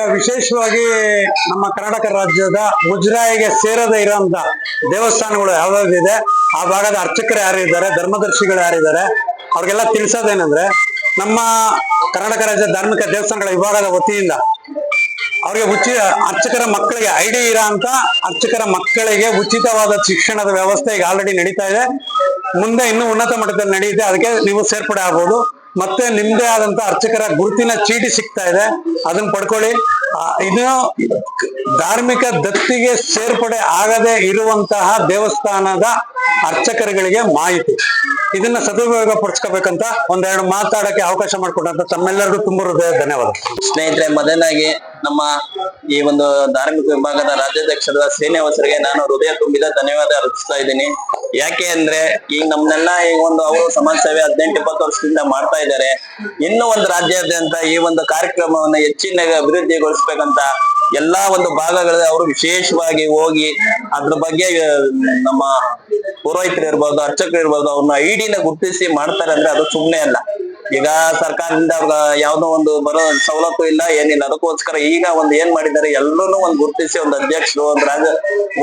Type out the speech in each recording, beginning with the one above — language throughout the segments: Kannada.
ವಿಶೇಷವಾಗಿ ನಮ್ಮ ಕರ್ನಾಟಕ ರಾಜ್ಯದ ಮುಜರಾಯಿಗೆ ಸೇರದೇ ಇರೋಂತ ದೇವಸ್ಥಾನಗಳು ಯಾವ್ಯಾವ್ದಿದೆ ಆ ಭಾಗದ ಅರ್ಚಕರು ಯಾರಿದ್ದಾರೆ ಧರ್ಮದರ್ಶಿಗಳು ಯಾರಿದ್ದಾರೆ ಅವ್ರಿಗೆಲ್ಲ ತಿಳಿಸೋದೇನಂದ್ರೆ, ನಮ್ಮ ಕರ್ನಾಟಕ ರಾಜ್ಯ ಧಾರ್ಮಿಕ ದೇವಸ್ಥಾನಗಳ ವಿಭಾಗದ ವತಿಯಿಂದ ಅವ್ರಿಗೆ ಉಚಿತ ಅರ್ಚಕರ ಮಕ್ಕಳಿಗೆ ಐಡಿ ಇರೋ ಅಂತ ಅರ್ಚಕರ ಮಕ್ಕಳಿಗೆ ಉಚಿತವಾದ ಶಿಕ್ಷಣದ ವ್ಯವಸ್ಥೆ ಈಗ ಆಲ್ರೆಡಿ ನಡೀತಾ ಇದೆ. ಮುಂದೆ ಇನ್ನೂ ಉನ್ನತ ಮಟ್ಟದಲ್ಲಿ ನಡೆಯುತ್ತೆ. ಅದಕ್ಕೆ ನೀವು ಸೇರ್ಪಡೆ ಆಗ್ಬೋದು. ಮತ್ತೆ ನಿಮ್ದೇ ಆದಂತ ಅರ್ಚಕರ ಗುರುತಿನ ಚೀಟಿ ಸಿಗ್ತಾ ಇದೆ. ಅದನ್ನ ಪಡ್ಕೊಳ್ಳಿ. ಇದು ಧಾರ್ಮಿಕ ದತ್ತಿಗೆ ಸೇರ್ಪಡೆ ಆಗದೆ ಇರುವಂತಹ ದೇವಸ್ಥಾನದ ಅರ್ಚಕರುಗಳಿಗೆ ಮಾಹಿತಿ. ಇದನ್ನ ಸದುಪಯೋಗ ಪಡಿಸ್ಕೋಬೇಕಂತ ಒಂದೆರಡು ಮಾತಾಡಕ್ಕೆ ಅವಕಾಶ ಮಾಡಿಕೊಟ್ಟಂತ ತಮ್ಮೆಲ್ಲರಿಗೂ ತುಂಬ ಹೃದಯ ಧನ್ಯವಾದ ಸ್ನೇಹಿತರೆ ಮೊದಲಾಗಿ ನಮ್ಮ ಈ ಒಂದು ಧಾರ್ಮಿಕ ವಿಭಾಗದ ರಾಜ್ಯಾಧ್ಯಕ್ಷರಾದ ಶ್ರೀನಿವಾಸರಿಗೆ ನಾನು ಹೃದಯ ತುಂಬಿದ ಧನ್ಯವಾದ ಅರ್ಪಿಸ್ತಾ ಇದ್ದೀನಿ. ಯಾಕೆ ಅಂದ್ರೆ ಈಗ ನಮ್ನೆಲ್ಲ ಈಗ ಒಂದು ಅವರು ಸಮಾಜ ಸೇವೆ ಹದಿನೆಂಟು, ಇಪ್ಪತ್ತು ವರ್ಷದಿಂದ ಮಾಡ್ತಾ ಇದ್ದಾರೆ. ಇನ್ನೂ ಒಂದು ರಾಜ್ಯಾದ್ಯಂತ ಈ ಒಂದು ಕಾರ್ಯಕ್ರಮವನ್ನು ಹೆಚ್ಚಿನ ಅಭಿವೃದ್ಧಿಗೊಳಿಸ್ಬೇಕಂತ ಎಲ್ಲಾ ಒಂದು ಭಾಗಗಳಲ್ಲಿ ಅವರು ವಿಶೇಷವಾಗಿ ಹೋಗಿ ಅದ್ರ ಬಗ್ಗೆ ನಮ್ಮ ಪುರೋಹಿತರು ಇರ್ಬೋದು, ಅರ್ಚಕರು ಇರ್ಬೋದು, ಅವ್ರನ್ನ ಐಡಿನ ಗುರುತಿಸಿ ಮಾಡ್ತಾರೆ ಅಂದ್ರೆ ಅದು ಸುಮ್ಮನೆ ಅಲ್ಲ. ಈಗ ಸರ್ಕಾರದಿಂದ ಅವ್ರ ಯಾವ್ದೋ ಒಂದು ಬರೋ ಸವಲತ್ತು ಇಲ್ಲ, ಏನಿಲ್ಲ. ಅದಕ್ಕೋಸ್ಕರ ಈಗ ಒಂದು ಏನ್ ಮಾಡಿದ್ದಾರೆ ಎಲ್ಲರೂ ಒಂದು ಗುರುತಿಸಿ ಒಂದು ಅಧ್ಯಕ್ಷರು, ಒಂದು ರಾಜ,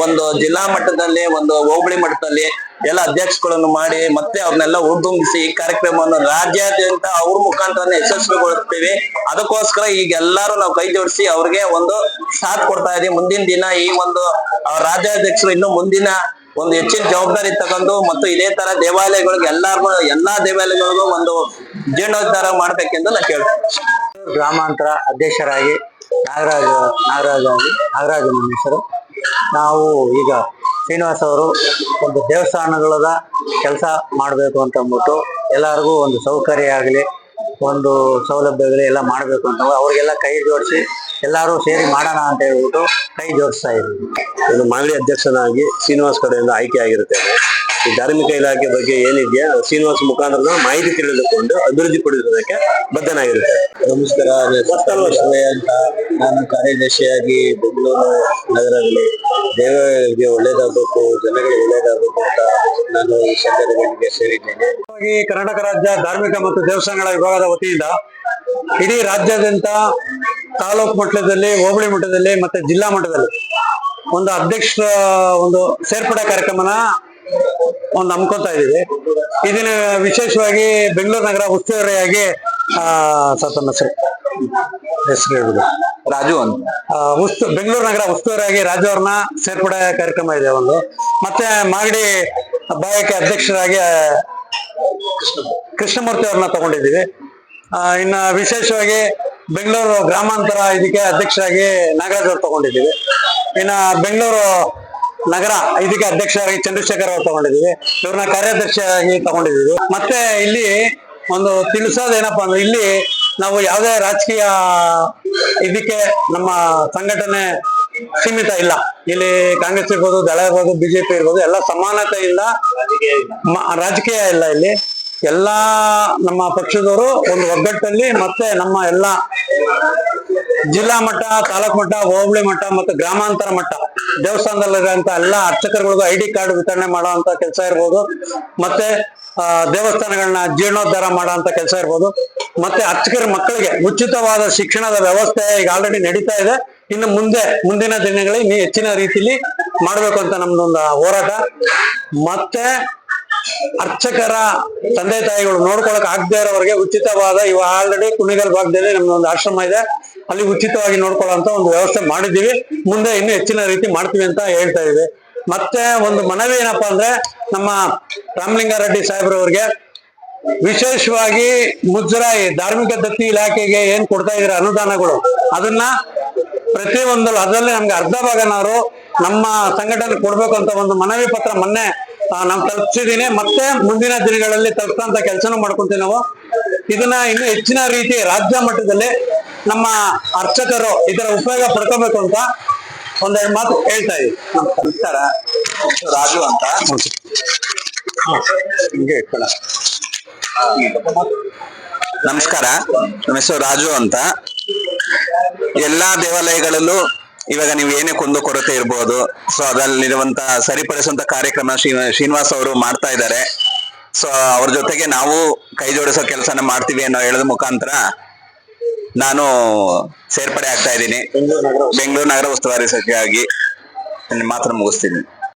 ಒಂದು ಜಿಲ್ಲಾ ಮಟ್ಟದಲ್ಲಿ, ಒಂದು ಹೋಬಳಿ ಮಟ್ಟದಲ್ಲಿ ಎಲ್ಲ ಅಧ್ಯಕ್ಷಗಳನ್ನು ಮಾಡಿ ಮತ್ತೆ ಅವ್ರನ್ನೆಲ್ಲ ಉದ್ದುಂಬಿಸಿ ಈ ಕಾರ್ಯಕ್ರಮವನ್ನು ರಾಜ್ಯಾದ್ಯಂತ ಅವ್ರ ಮುಖಾಂತರ ಯಶಸ್ವಿಗೊಳಿಸ್ತೀವಿ. ಅದಕ್ಕೋಸ್ಕರ ಈಗ ಎಲ್ಲಾರು ನಾವು ಕೈ ಜೋಡಿಸಿ ಅವ್ರಿಗೆ ಒಂದು ಸಾಥ್ ಕೊಡ್ತಾ ಇದೀವಿ. ಮುಂದಿನ ದಿನ ಈ ಒಂದು ರಾಜ್ಯಾಧ್ಯಕ್ಷರು ಇನ್ನು ಮುಂದಿನ ಒಂದು ಹೆಚ್ಚಿನ ಜವಾಬ್ದಾರಿ ತಗೊಂಡು ಮತ್ತು ಇದೇ ತರ ದೇವಾಲಯಗಳಿಗೆ ಎಲ್ಲಾರ್ಗು, ಎಲ್ಲಾ ದೇವಾಲಯಗಳಿಗೂ ಒಂದು ಜೀರ್ಣೋದ್ಧಾರ ಮಾಡ್ಬೇಕೆಂದು ನಾನು ಕೇಳ್ತೀನಿ. ಗ್ರಾಮಾಂತರ ಅಧ್ಯಕ್ಷರಾಗಿ ನಾಗರಾಜ ನಾಗರಾಜ ನಾಗರಾಜ ನಮ್ಮ ಹೆಸರು ನಾವು ಈಗ ಶ್ರೀನಿವಾಸ್ ಅವರು ಒಂದು ದೇವಸ್ಥಾನಗಳದ ಕೆಲಸ ಮಾಡಬೇಕು ಅಂತ ಅಂದ್ಬಿಟ್ಟು ಎಲ್ಲರಿಗೂ ಒಂದು ಸೌಕರ್ಯ ಆಗಲಿ, ಒಂದು ಸೌಲಭ್ಯಗಳು ಎಲ್ಲ ಮಾಡಬೇಕು ಅಂತ ಅವ್ರಿಗೆಲ್ಲ ಕೈ ಜೋಡಿಸಿ ಎಲ್ಲರೂ ಸೇರಿ ಮಾಡೋಣ ಅಂತ ಹೇಳ್ಬಿಟ್ಟು ಕೈ ಜೋಡಿಸ್ತಾ ಇದ್ದೀವಿ ಒಂದು ಮಾಗಡಿ ಅಧ್ಯಕ್ಷನಾಗಿ ಶ್ರೀನಿವಾಸ್ ಕಡೆಯಿಂದ ಆಯ್ಕೆ ಆಗಿರುತ್ತೇನೆ ಈ ಧಾರ್ಮಿಕ ಇಲಾಖೆ ಬಗ್ಗೆ ಏನಿದೆಯಾ ಶ್ರೀನಿವಾಸ್ ಮುಖಾಂತರ ಮಾಹಿತಿ ತಿಳಿದುಕೊಂಡು ಅಭಿವೃದ್ಧಿ ಪಡಿಸೋದಕ್ಕೆ ಬದ್ಧನಾಗಿರುತ್ತೆ ನಮಸ್ಕಾರ ಅಂತ ನಾನು ಕಾರ್ಯದರ್ಶಿಯಾಗಿ ಬೆಂಗಳೂರು ನಗರದಲ್ಲಿ ದೇವರಿಗೆ ಒಳ್ಳೇದಾಗಬೇಕು ಜನಗಳಿಗೆ ಒಳ್ಳೇದಾಗಬೇಕು ಅಂತ ನಾನು ಈ ಸಂಘಟನೆಗೆ ಸೇರಿದ್ದೇನೆ ಈ ಕರ್ನಾಟಕ ರಾಜ್ಯ ಧಾರ್ಮಿಕ ಮತ್ತು ದೇವಸ್ಥಾನಗಳ ವಿಭಾಗದ ವತಿಯಿಂದ ಇಡೀ ರಾಜ್ಯಾದ್ಯಂತ ತಾಲೂಕು ಮಟ್ಟದಲ್ಲಿ ಹೋಬಳಿ ಮಟ್ಟದಲ್ಲಿ ಮತ್ತೆ ಜಿಲ್ಲಾ ಮಟ್ಟದಲ್ಲಿ ಒಂದು ಅಧ್ಯಕ್ಷ ಒಂದು ಸೇರ್ಪಡೆ ಕಾರ್ಯಕ್ರಮನ ಒಂದು ಹಮ್ಮಿಕೊತಾ ಇದ್ದೀವಿ. ಇದನ್ನ ವಿಶೇಷವಾಗಿ ಬೆಂಗಳೂರು ನಗರ ಉಸ್ತುವಾರಿಯಾಗಿ ಆ ಸತನ ಸರ್ ಹೆಸರು? ಹೆಸರು ಹೇಳ್ಬೋದು ರಾಜು ಅಂತ. ಉಸ್ತು ಬೆಂಗಳೂರು ನಗರ ಉಸ್ತುವಾರಿಯಾಗಿ ರಾಜು ಅವ್ರನ್ನ ಸೇರ್ಪಡೆ ಕಾರ್ಯಕ್ರಮ ಇದೆ ಒಂದು. ಮತ್ತೆ ಮಾಗಡಿ ಬಾಯಕ್ಕೆ ಅಧ್ಯಕ್ಷರಾಗಿ ಕೃಷ್ಣಮೂರ್ತಿ ಅವ್ರನ್ನ ತಗೊಂಡಿದ್ದೀವಿ. ಇನ್ನ ವಿಶೇಷವಾಗಿ ಬೆಂಗಳೂರು ಗ್ರಾಮಾಂತರ ಇದಕ್ಕೆ ಅಧ್ಯಕ್ಷರಾಗಿ ನಾಗರಾಜ್ ಅವ್ರು ತಗೊಂಡಿದ್ದೀವಿ. ಇನ್ನ ಬೆಂಗಳೂರು ನಗರ ಇದಕ್ಕೆ ಅಧ್ಯಕ್ಷರಾಗಿ ಚಂದ್ರಶೇಖರ್ ಅವ್ರು ತಗೊಂಡಿದ್ದೀವಿ. ಇವ್ರನ್ನ ಕಾರ್ಯದರ್ಶಿಯಾಗಿ ತಗೊಂಡಿದ್ದೀವಿ. ಮತ್ತೆ ಇಲ್ಲಿ ಒಂದು ತಿಳಿಸೋದೇನಪ್ಪಾ ಅಂದ್ರೆ ಇಲ್ಲಿ ನಾವು ಯಾವುದೇ ರಾಜಕೀಯ ಇದಕ್ಕೆ ನಮ್ಮ ಸಂಘಟನೆ ಸೀಮಿತ ಇಲ್ಲ. ಇಲ್ಲಿ ಕಾಂಗ್ರೆಸ್ ಇರ್ಬೋದು, ದಳ ಇರ್ಬೋದು, ಬಿಜೆಪಿ ಇರ್ಬೋದು, ಎಲ್ಲ ಸಮಾನತೆಯಿಂದ ರಾಜಕೀಯ ಇಲ್ಲ ಇಲ್ಲಿ. ಎಲ್ಲಾ ನಮ್ಮ ಪಕ್ಷದವರು ಒಂದು ಒಗ್ಗಟ್ಟಲ್ಲಿ ಮತ್ತೆ ನಮ್ಮ ಎಲ್ಲ ಜಿಲ್ಲಾ ಮಟ್ಟ, ತಾಲೂಕ್ ಮಟ್ಟ, ಹೋಬಳಿ ಮಟ್ಟ ಮತ್ತು ಗ್ರಾಮಾಂತರ ಮಟ್ಟ, ದೇವಸ್ಥಾನದಲ್ಲಿರುವಂತ ಎಲ್ಲ ಅರ್ಚಕರುಗಳಿಗೂ ಐ ಡಿ ಕಾರ್ಡ್ ವಿತರಣೆ ಮಾಡುವಂತ ಕೆಲಸ ಇರ್ಬೋದು. ಮತ್ತೆ ದೇವಸ್ಥಾನಗಳನ್ನ ಜೀರ್ಣೋದ್ಧಾರ ಮಾಡುವಂತ ಕೆಲಸ ಇರ್ಬೋದು. ಮತ್ತೆ ಅರ್ಚಕರ ಮಕ್ಕಳಿಗೆ ಉಚಿತವಾದ ಶಿಕ್ಷಣದ ವ್ಯವಸ್ಥೆ ಈಗ ಆಲ್ರೆಡಿ ನಡೀತಾ ಇದೆ. ಇನ್ನು ಮುಂದೆ, ಮುಂದಿನ ದಿನಗಳಲ್ಲಿ ಹೆಚ್ಚಿನ ರೀತಿಯಲ್ಲಿ ಮಾಡ್ಬೇಕು ಅಂತ ನಮ್ದೊಂದು ಹೋರಾಟ. ಮತ್ತೆ ಅರ್ಚಕರ ತಂದೆ ತಾಯಿಗಳು ನೋಡ್ಕೊಳಕ್ ಆಗದೆ ಇರೋರಿಗೆ ಉಚಿತವಾದ ಇವ ಆಲ್ರೆಡಿ ಕುಣಿಗಲ್ ಭಾಗದಲ್ಲಿ ಒಂದು ಆಶ್ರಮ ಇದೆ. ಅಲ್ಲಿ ಉಚಿತವಾಗಿ ನೋಡ್ಕೊಳ್ಳೋಂತ ಒಂದು ವ್ಯವಸ್ಥೆ ಮಾಡಿದ್ದೀವಿ. ಮುಂದೆ ಇನ್ನೂ ಹೆಚ್ಚಿನ ರೀತಿ ಮಾಡ್ತೀವಿ ಅಂತ ಹೇಳ್ತಾ ಇದ್ದೀವಿ ಮತ್ತೆ ಒಂದು ಮನವಿ ಏನಪ್ಪಾ ಅಂದ್ರೆ ನಮ್ಮ ರಾಮಲಿಂಗಾರೆಡ್ಡಿ ಸಾಹೇಬ್ರವ್ರಿಗೆ ವಿಶೇಷವಾಗಿ ಮುಜರಾಯಿ ಧಾರ್ಮಿಕ ದತ್ತಿ ಇಲಾಖೆಗೆ ಏನ್ ಕೊಡ್ತಾ ಇದ್ರ ಅನುದಾನಗಳು, ಅದನ್ನ ಪ್ರತಿ ಒಂದು ಅದರಲ್ಲಿ ನಮ್ಗೆ ಅರ್ಧ ಭಾಗನವರು ನಮ್ಮ ಸಂಘಟನೆ ಕೊಡ್ಬೇಕು ಅಂತ ಒಂದು ಮನವಿ ಪತ್ರ ಮೊನ್ನೆ ನಾವು ತಲುಪಿಸಿದೀನಿ. ಮತ್ತೆ ಮುಂದಿನ ದಿನಗಳಲ್ಲಿ ತಲುಪಿಸಂತ ಕೆಲಸನೂ ಮಾಡ್ಕೊಂತೀವಿ ನಾವು. ಇದನ್ನ ಇನ್ನು ಹೆಚ್ಚಿನ ರೀತಿ ರಾಜ್ಯ ಮಟ್ಟದಲ್ಲಿ ನಮ್ಮ ಅರ್ಚಕರು ಇದರ ಉಪಯೋಗ ಪಡ್ಕೋಬೇಕು ಅಂತ ಒಂದೆರಡು ಮಾತು ಹೇಳ್ತಾ ಇದ್ದೀವಿ ನಮಸ್ಕಾರ. ರಾಜು ಅಂತ. ಹಿಂಗೆ ನಮಸ್ಕಾರ. ನಮ್ಮ ಹೆಸರು ರಾಜು ಅಂತ. ಎಲ್ಲಾ ದೇವಾಲಯಗಳಲ್ಲೂ ಇವಾಗ ನೀವು ಏನೇ ಕುಂದು ಕೊರತೆ ಇರ್ಬೋದು ಸೊ ಅದರಲ್ಲಿರುವಂತ ಸರಿಪಡಿಸುವಂತ ಕಾರ್ಯಕ್ರಮ ಶ್ರೀ, ಶ್ರೀನಿವಾಸ್ ಅವರು ಮಾಡ್ತಾ ಇದ್ದಾರೆ. ಸೊ ಅವ್ರ ಜೊತೆಗೆ ನಾವು ಕೈ ಜೋಡಿಸೋ ಕೆಲಸನ ಮಾಡ್ತೀವಿ ಅನ್ನೋ ಹೇಳದ ಮುಖಾಂತರ ನಾನು ಸೇರ್ಪಡೆ ಆಗ್ತಾ ಇದ್ದೀನಿ. ಬೆಂಗಳೂರು ನಗರ ಉಸ್ತುವಾರಿ ಸಚಿವ ಆಗಿ ಮಾತನ್ನು ಮುಗಿಸ್ತೀನಿ.